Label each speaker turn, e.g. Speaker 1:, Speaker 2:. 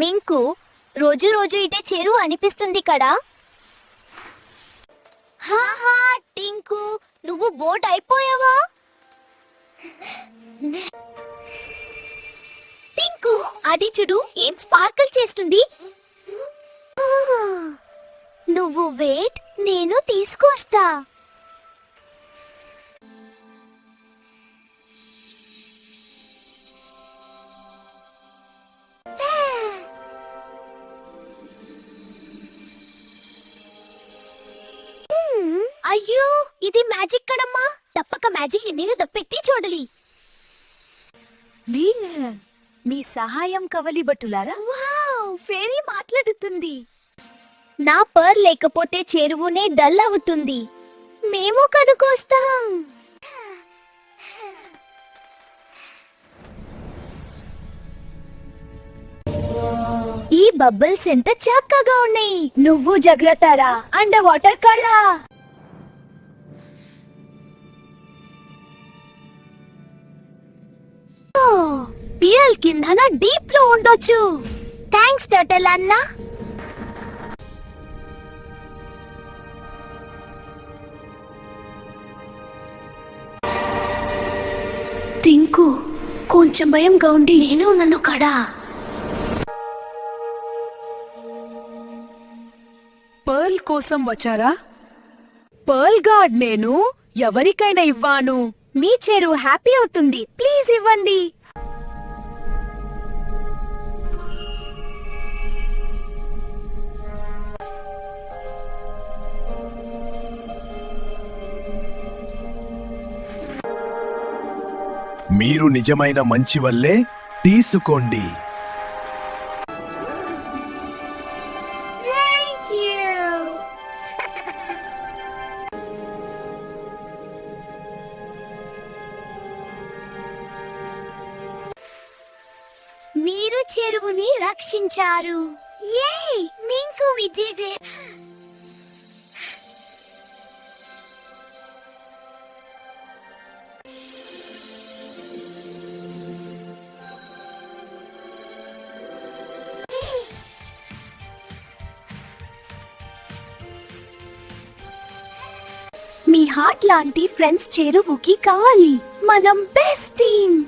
Speaker 1: మింకు రోజు రోజు ఇటే చెరువు అనిపిస్తుంది కదా. హాహా టింకు నువ్వు బోట్ అయిపోయావా? టింకు అది చూడు ఏం స్పార్కల్ చేస్తుంది? నువ్వు వెయిట్ నేను తీసుకొస్తా. అయ్యో ఇది మ్యాజిక్ కడమ్మా తప్పక మ్యాజిక్ నేను దప్పెత్తి చూడాలి.
Speaker 2: మీ సహాయం కవలిబట్టులారా
Speaker 1: వావ్ ఫేరీ మాట్లాడుతుంది. నా పర్ లేకపోతే చెరువునే డల్ అవుతుంది. మేము కనుకొస్తాం. ఈ బబుల్స్ ఎంత చక్కగా ఉన్నాయి. నువ్వు జాగ్రత్తరా. అండర్ వాటర్ కడా పియల్ కిందన డీప్లో ఉండొచ్చు. థ్యాంక్స్ టర్టల్ అన్నా.
Speaker 2: టింకు కొంచెం భయంగా ఉండి నేను నన్ను కడా.
Speaker 3: పర్ల్ కోసం వచ్చారా? పర్ల్ గార్డ్ నేను ఎవరికైనా ఇవ్వాను.
Speaker 1: మీ చేరు హ్యాపీ అవుతుంది. ప్లీజ్ ఇవ్వండి.
Speaker 4: మీరు నిజమైన మంచి వల్లే తీసుకోండి.
Speaker 1: మీరు చెరువుని రక్షించారు. ఏ మింకు విజయ్ హార్ట్ లాంటి ఫ్రెండ్స్ చేరువుకి కావాలి. మనం బెస్ట్ టీమ్.